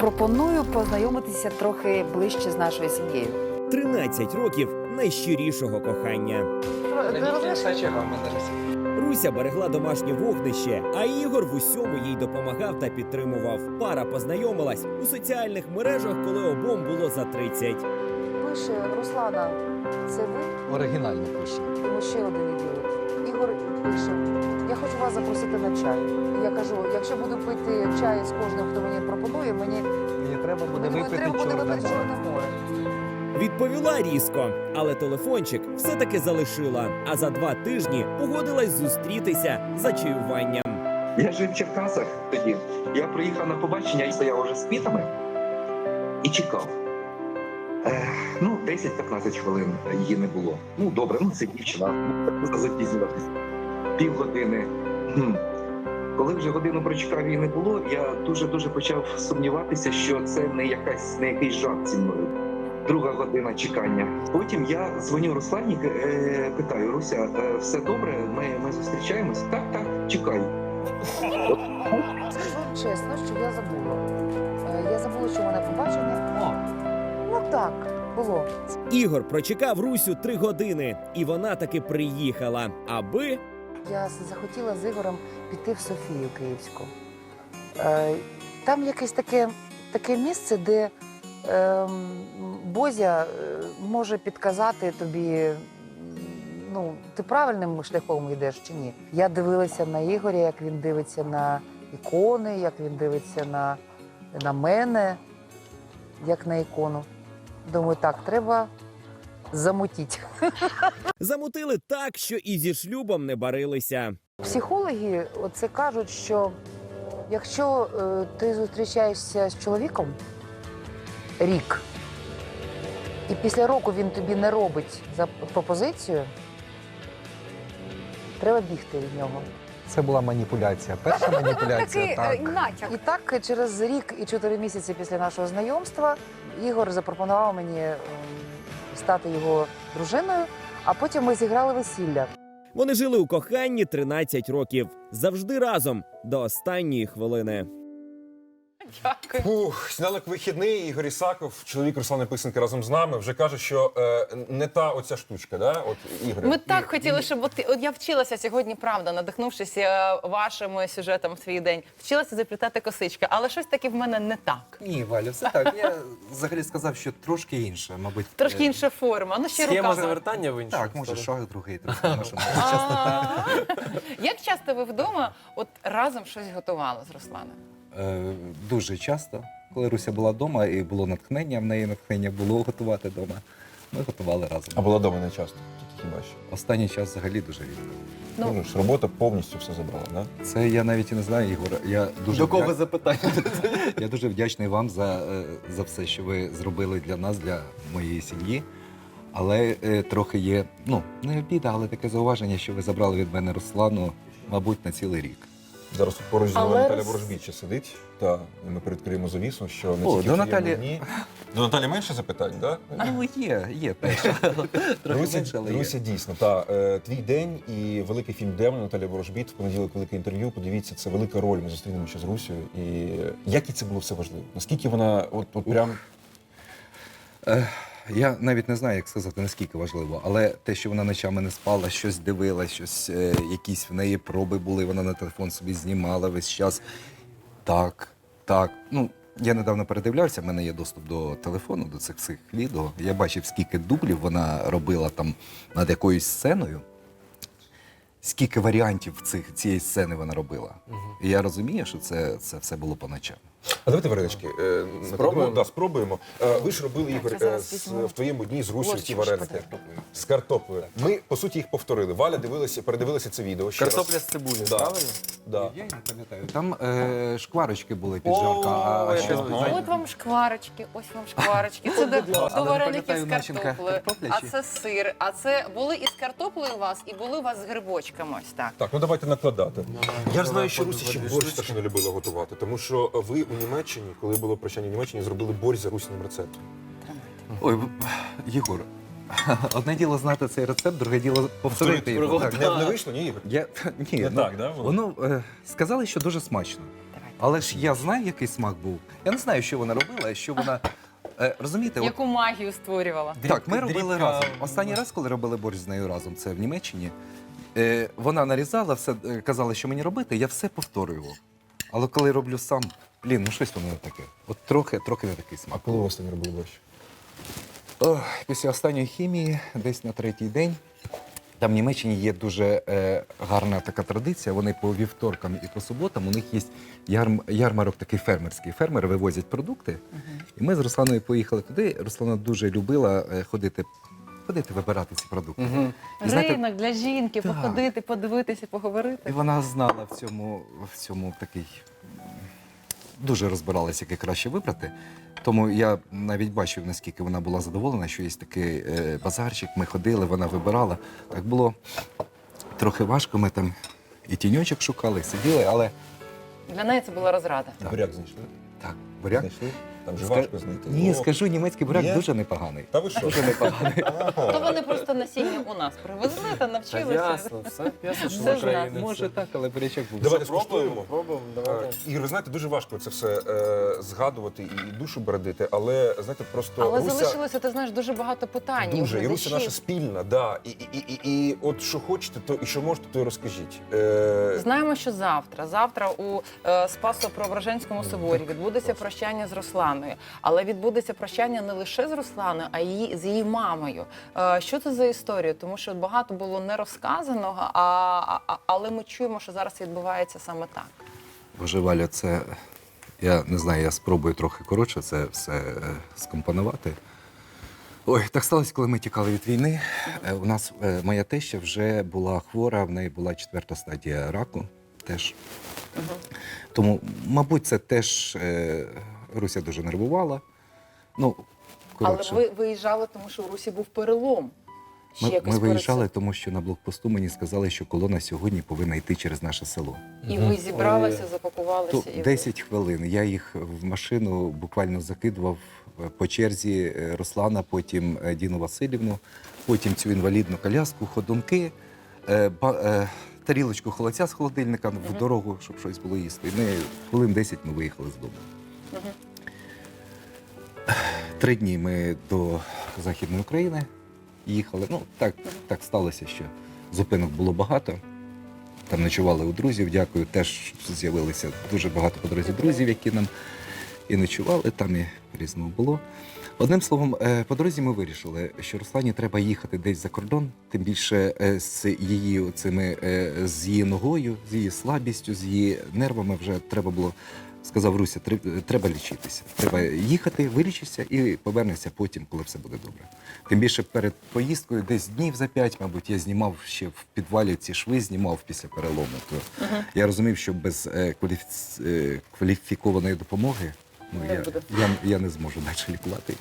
Пропоную познайомитися трохи ближче з нашою сім'єю. 13 років найщирішого кохання. Руся берегла домашнє вогнище, а Ігор в усьому їй допомагав та підтримував. Пара познайомилась у соціальних мережах, коли обом було за 30. Пише Руслана, це ви? Оригінально пише. Тому ще один ідіот. Ігор пише: Я хочу вас запросити на чай. Я кажу, якщо буду пити чай з кожним, хто мені пропонує, мені, Мені треба буде мені випити треба буде чорне випити море. чорне море. Відповіла різко, але телефончик все-таки залишила. А за два тижні погодилась зустрітися за чаюванням. Я жив в Черкасах тоді. Я приїхав на побачення і стояв уже з квітами і чекав. Ех, ну, 10-15 хвилин її не було. Ну, добре, ну це дівчина, ну, запізнюватись. Півгодини. Хм. Коли вже годину прочекав її не було, я дуже-дуже почав сумніватися, що це не якась не якийсь жарт зі мною. Друга година чекання. Потім я дзвоню Руслані, е, питаю: Руся, е, все добре? Ми, ми зустрічаємось? Так, так, чекай. Скажу чесно, що я забула. Е, Я забула, що в мене побачення. Так, було. Ігор прочекав Русю три години, і вона таки приїхала, аби Я захотіла з Ігорем піти в Софію Київську. Е, Там якесь таке, таке місце, де ем, Бозя е, може підказати тобі, ну, ти правильним шляхом йдеш чи ні. Я дивилася на Ігоря, як він дивиться на ікони, як він дивиться на, на мене, як на ікону. Думаю, так, треба замутити. замутили так, що і зі шлюбом не барилися. Психологи це кажуть, що якщо е, ти зустрічаєшся з чоловіком рік, і після року він тобі не робить за пропозицію, треба бігти від нього. Це була маніпуляція. Перша маніпуляція, так. І так через рік і чотири місяці після нашого знайомства Ігор запропонував мені ем, стати його дружиною, а потім ми зіграли весілля. Вони жили у коханні 13 років, завжди разом до останньої хвилини. Дякую. Фух, сніданок вихідний. Ігор Ісаков, чоловік Руслани Писанки разом з нами, вже каже, що е, не та оця штучка, да? От Ігор. Ми так хотіли, щоб от, от я вчилася сьогодні, правда, надихнувшись е, вашим сюжетом в свій день, вчилася заплітати косички, але щось таке в мене не так. Ні, Валя, все так. Я взагалі сказав, що трошки інше, мабуть. Трошки Е, інша форма. Ну ще Схема завертання в іншу Так, може, шаг другий нашому частота. А. Як часто ви вдома от разом щось готували з Русланом? Е, Дуже часто, коли Руся була вдома і було натхнення, в неї натхнення було готувати вдома. Ми готували разом. А була дома не часто, тільки хіба що. Останній час взагалі дуже рідко. Ну. Ну, ж робота повністю все забрала, да? Це я навіть і не знаю, Ігор. Я дуже До кого вдя- запитання? Я дуже вдячний вам за, е, за все, що ви зробили для нас, для моєї сім'ї. Але е, трохи є, ну, не обіда, але таке зауваження, що ви забрали від мене Руслану, мабуть, на цілий рік. Зараз тут поруч з нами Але Наталя Ворожбіччя сидить. Та ми передкриємо завісу, що не О, тільки до в Наталі- дні. До Наталі менше запитань, да? Ну, є, є теж. Трохи Руся, менше, але є. Руся дійсно, та е, твій день і великий фільм Демон Наталя Ворожбіт. В понеділок велике інтерв'ю. Подивіться, це велика роль. Ми зустрінемося з Русею. І як їй це було все важливо? Наскільки вона, от, от прям Е, Я навіть не знаю, як сказати, наскільки важливо, але те, що вона ночами не спала, щось дивилась, щось, е, якісь в неї проби були, вона на телефон собі знімала весь час. Так, так. Ну, я недавно передивлявся, в мене є доступ до телефону, до цих всіх відео. Я бачив, скільки дублів вона робила там над якоюсь сценою. Скільки варіантів цих, цієї сцени вона робила. І я розумію, що це, це все було по ночам. А давайте варенички. е, накладемо. Да, спробуємо. Е, Ви ж робили Ігор е, з- в твоєму дні з Русі ці вареники. З картоплею. Ми по суті їх повторили. Валя дивилася, передивилася це відео. Ще Картопля раз. з цибулею, Да. правильно? Да. Я не пам'ятаю. Там е, шкварочки були під жарка, а, знаєте, От вам шкварочки, ось вам шкварочки. Це до, до вареників з начинка картоплею. картопля А чи- це сир. А це були із картоплею у вас, і були у вас з грибочками. Ось так. Так, ну давайте накладати. Я ж знаю, що Руся ще борщ страшно не любила готувати, тому що ви у Німеччині, коли було прощання в Німеччині, зробили борщ за русиним рецептом. Ой, Єгор, одне діло знати цей рецепт, друге діло повторити його. Так. Не, не вийшло, ні, Ігор? Я, ні, Не ну, так, да, було? Воно е, сказали, що дуже смачно. Але ж я знаю, який смак був. Я не знаю, що вона робила, що вона. Е, розумієте, от, Яку магію створювала? так, ми робили дрібка. разом. Останній раз, коли робили борщ з нею разом, це в Німеччині. Е, вона нарізала, все е, казала, що мені робити, я все повторював. Але коли роблю сам, блін, ну щось воно не таке. От трохи, трохи не такий А смак. коли останній робили борщ? Ох, після останньої хімії, десь на третій день. Там в Німеччині є дуже е, гарна така традиція. Вони по вівторкам і по суботам у них є ярм, ярмарок такий фермерський. Фермери вивозять продукти. І ми з Русланою поїхали туди. Руслана дуже любила е, ходити, ходити вибирати ці продукти. І знаєте, Ринок для жінки, Так. походити, подивитися, і поговорити. вона знала в цьому, в цьому такий. Дуже розбиралася, яке краще вибрати. Тому я навіть бачив, наскільки вона була задоволена, що є такий е, базарчик. Ми ходили, вона вибирала. Так було трохи важко. Ми там і тіньочок шукали, і сиділи, але Для неї це була розрада. І буряк знайшли? так, буряк. Знайшли? Там же Ска- важко знайти. Ні, О, скажу, німецький буряк Є? дуже непоганий. Та ви що? Дуже непоганий. То вони просто насіння у нас привезли та Та навчилися. ясно, все ясно, що Все в Україні. Може так, але бурячок був. Давайте Пробуємо, скуштуємо. пробуємо, знаєте, дуже важко це все е, згадувати і душу бередити, але знаєте, просто Але Руся залишилося, ти знаєш, дуже багато питань. дуже, і Руся наша спільна, да. І, і, і, і, і от що хочете, то і що можете, то і розкажіть. Е, Знаємо, що завтра, завтра у е, Спасо-Преображенському соборі відбудеться прощання з Русланою. Але відбудеться прощання не лише з Русланою, а й з її мамою. Е, що це за історія? Тому що багато було не розказаного, а, а, але ми чуємо, що зараз відбувається саме так. Боже Валя, це я не знаю, я спробую трохи коротше це все е, скомпонувати. Ой, так сталося, коли ми тікали від війни. Е, У нас моя теща вже була хвора, в неї була четверта стадія раку. Теж. Тому, мабуть, це теж Руся дуже нервувала. Ну, коротше. Але ви виїжджали, тому що у Русі був перелом. Ще Ми, якось ми перед виїжджали, цим. тому що на блокпосту мені сказали, що колона сьогодні повинна йти через наше село. І ви зібралися, запакувалися. То і ви- 10 хвилин. Я їх в машину буквально закидував е, по черзі е, Руслана, потім е, Діну Васильівну, потім цю інвалідну коляску, ходунки, е, ба- е, тарілочку холодця з холодильника в дорогу, щоб щось було їсти. І ми хвилин 10 ми виїхали з дому. Три дні ми до Західної України їхали. Ну, так, так сталося, що зупинок було багато. Там ночували у друзів. Дякую. Теж з'явилися дуже багато по дорозі друзів, які нам і ночували, там і різного було. Одним словом, е, по дорозі ми вирішили, що Руслані треба їхати десь за кордон, тим більше е, з її цими з її ногою, з її слабістю, з її нервами вже треба було. Сказав Руся, треба лічитися. Треба їхати, вилічишся і повернешся потім, коли все буде добре. Тим більше перед поїздкою, десь днів за п'ять, мабуть, я знімав ще в підвалі ці шви, знімав після перелому. То я розумів, що без е, кваліфіц- е, кваліфікованої допомоги ну, я, я, я не зможу далі лікувати.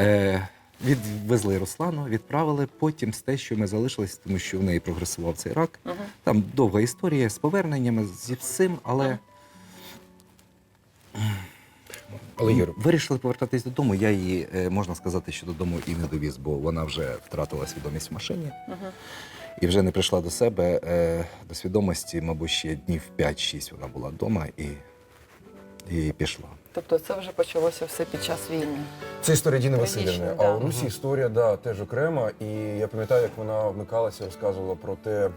Е, відвезли Руслану, відправили. Потім з те, що ми залишились, тому що в неї прогресував цей рак. Мгм. Там довга історія з поверненнями, зі всім, але. Але Ігор, Вирішили повертатись додому. Я її, е, можна сказати, що додому і не довіз, бо вона вже втратила свідомість в машині Мгм. і вже не прийшла до себе е, до свідомості, мабуть, ще днів 5-6 вона була вдома і, і пішла. Тобто це вже почалося все під час війни. Це історія Діни Васильівни. да. А у Русі історія да, теж окрема. І я пам'ятаю, як вона вмикалася, розказувала про те,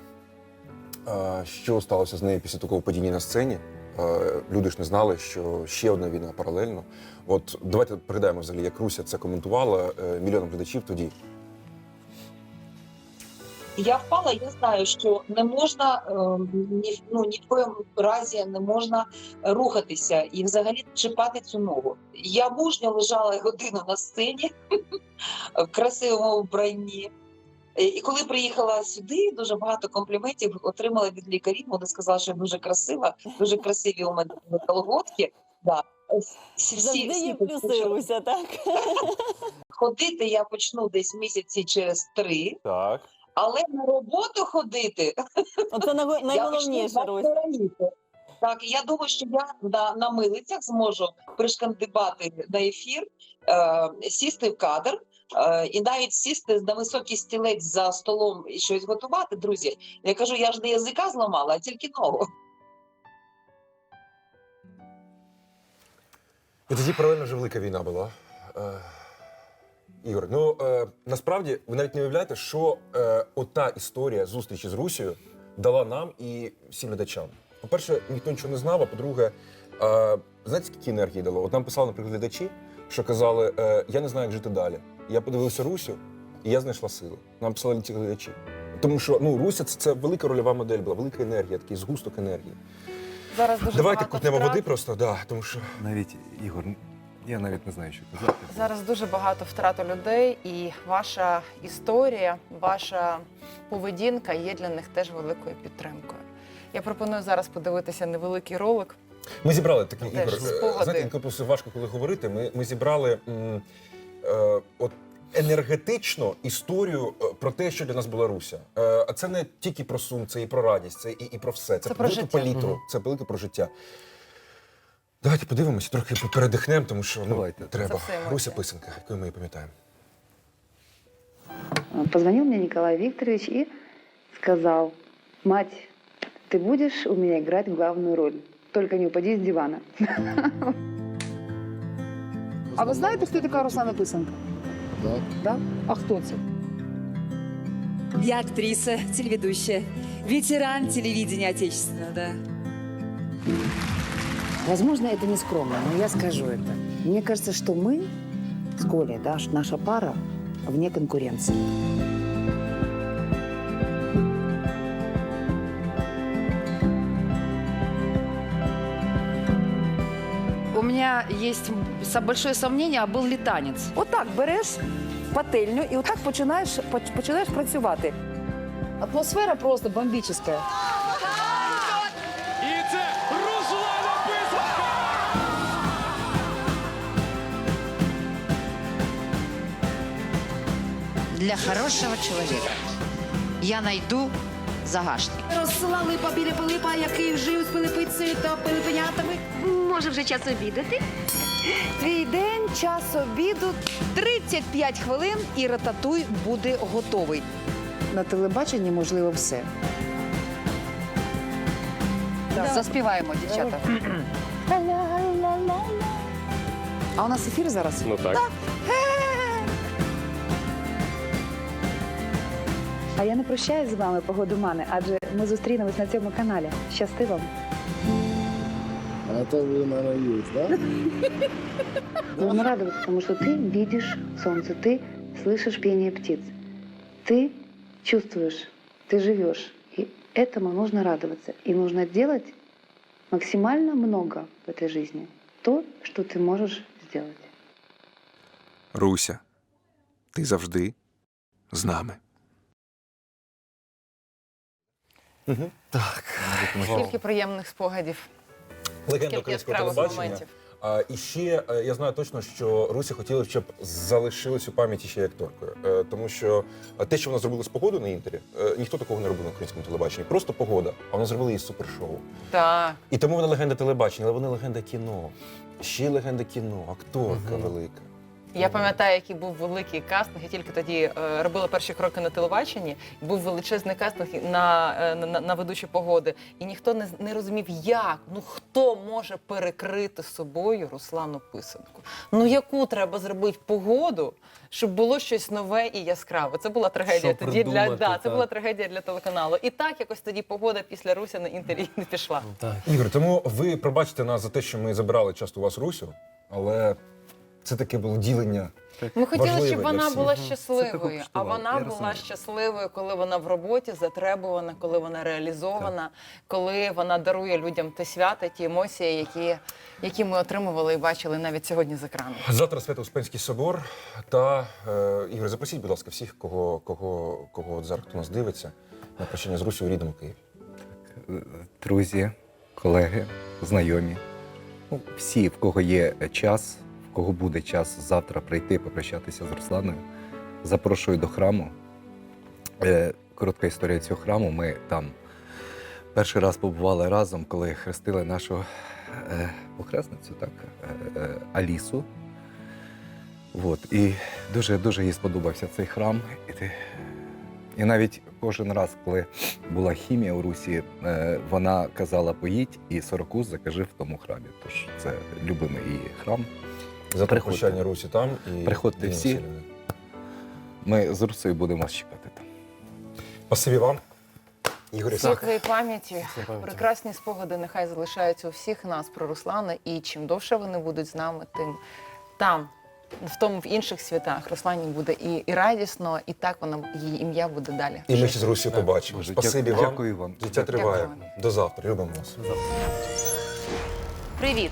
що сталося з нею після такого падіння на сцені. Е, Люди ж не знали, що ще одна війна паралельно. От давайте пригадаємо взагалі, як Руся це коментувала е, мільйонам глядачів тоді. Я впала, я знаю, що не можна е, ні, ну, ні в коєму разі не можна рухатися і взагалі чіпати цю ногу. Я мужньо лежала годину на сцені в красивому вбранні. Е, І коли приїхала сюди, дуже багато компліментів отримала від лікарів. Вони сказали, що я дуже красива, дуже красиві у мене колготки. Да. Всі, всі, всі плюси, так? ходити я почну десь місяці через три, Так. але на роботу ходити Оце найго- найголовніше. Так, я думаю, що я на, на милицях зможу пришкандибати на ефір, е, сісти в кадр. Е, І навіть сісти на високий стілець за столом і щось готувати, друзі. Я кажу, я ж не язика зламала, а тільки ногу. І тоді паралельно вже велика війна була. Е, Ігор, ну е, насправді ви навіть не уявляєте, що е, ота історія зустрічі з Русією дала нам і всім глядачам. По-перше, ніхто нічого не знав, а по-друге, е, знаєте, скільки енергії дало? От нам писали, наприклад, глядачі, що казали, е, я не знаю, як жити далі. Я подивився Русю, і я знайшла сили. Нам писали ці глядачі. Тому що ну, Руся це, це велика рольова модель була, велика енергія, такий згусток енергії. Зараз дуже Давайте багато кутнемо втрат. води просто, да, тому що. Навіть Ігор, я навіть не знаю, що казати. Зараз дуже багато втрат у людей, і ваша історія, ваша поведінка є для них теж великою підтримкою. Я пропоную зараз подивитися невеликий ролик. Ми зібрали такий Теж ігор. спогади. Знаєте, інколи просто важко коли говорити. Ми, ми зібрали м, е, от енергетично історію е, про те, що для нас була Руся. Е, а це не тільки про сум, це і про радість, це і, і про все. Це, Це про життя. палітру, це велике про життя. Давайте подивимося, трохи передихнемо, тому що ну, Давайте. треба. Руся писанка, яку ми її пам'ятаємо. Позвонил мне Николай Викторович и сказал, мать, ты будешь у меня играть главную роль, только не упади с дивана. А ви знаєте, хто така Руслана Писанка? Так. Да? А хто це? Я актриса, телеведущая, ветеран телевидения отечественного, да. Возможно, это не скромно, но я скажу это. Мне кажется, что мы с Колей, да, наша пара вне конкуренции. Меня есть со- большое сомнение, а был ли танец. Отак береш пательню і отак починаєш, поч- починаєш працювати. Атмосфера просто бомбическая. І це Руслана Писанка! Для хорошего человека я найду загашник. Росла липа біля Пилипа, який жив з Пилипицею та Пилипенятами. Може вже час обідати? Твій день, час обіду, 35 хвилин і рататуй буде готовий. На телебаченні можливо все. Заспіваємо, дівчата. А у нас ефір зараз? Ну так. А я не прощаюсь з вами, погодумани, адже ми зустрінемось на цьому каналі. Щасти вам! Нужно радоваться, потому что ты видишь солнце, ты слышишь пение птиц, ты чувствуешь, ты живешь. И этому нужно радоваться. И нужно делать максимально много в этой жизни. То, что ты можешь сделать. Руся, ти завжди з нами. Так. Скільки приємних спогадів, Легенда українського телебачення. А, і ще е, я знаю точно, що Руся хотіла, щоб залишилась у пам'яті ще акторкою. Е, Тому що е, те, що вона зробила з погодою на інтері, е, ніхто такого не робив на українському телебаченні. Просто погода. А вона зробила її супершоу. Так. І тому вона легенда телебачення, але вона легенда кіно. Ще й легенда кіно, акторка велика. Я пам'ятаю, який був великий кастинг. Я тільки тоді е, робила перші кроки на телебаченні. Був величезний кастинг на, е, на, на ведучі погоди. І ніхто не, з- не розумів, як, ну хто може перекрити собою Руслану Писанку. Ну яку треба зробити погоду, щоб було щось нове і яскраве. Це була трагедія Що тоді для да, це так. була трагедія для телеканалу. І так якось тоді погода після Руся на інтері не пішла. Ігор, тому ви пробачте нас за те, що ми забирали часто у вас Русю, але це таке було ділення. Ми хотіли, щоб вона була щасливою, а вона я була щасливою, коли вона в роботі затребувана, коли вона реалізована, коли вона дарує людям те свято, ті емоції, які, які ми отримували і бачили навіть сьогодні з екрану. Завтра Свято-Успенський собор. Та е, Ігор, запросіть, будь ласка, всіх, кого, кого, кого от зараз хто нас дивиться, на прощання з Русю у рідному Києві. друзі, колеги, знайомі. Ну, всі, в кого є час, кого буде час завтра прийти попрощатися з Русланою, запрошую до храму. Е, коротка історія цього храму. Ми там перший раз побували разом, коли хрестили нашу е, похресницю, так, е, Алісу. От, і дуже, дуже їй сподобався цей храм. І навіть кожен раз, коли була хімія у Русі, вона казала поїдь і сорокус закажи в тому храмі. Тож це любимий її храм. За прощання Русі там і Приходьте Ніна всі. Василівна. Ми з Русею будемо вас чекати там. Спасибі вам. Ігорі Світлої пам'яті, прекрасні спогади нехай залишаються у всіх нас про Руслана. І чим довше вони будуть з нами, тим там, в тому в інших святах Руслані буде і, і радісно, і так вона її ім'я буде далі. І ми ще з Русі побачимо. Боже, Спасибі дякую- вам. дякую вам. Життя триває. Дякую. До завтра. Любимо вас. Привіт!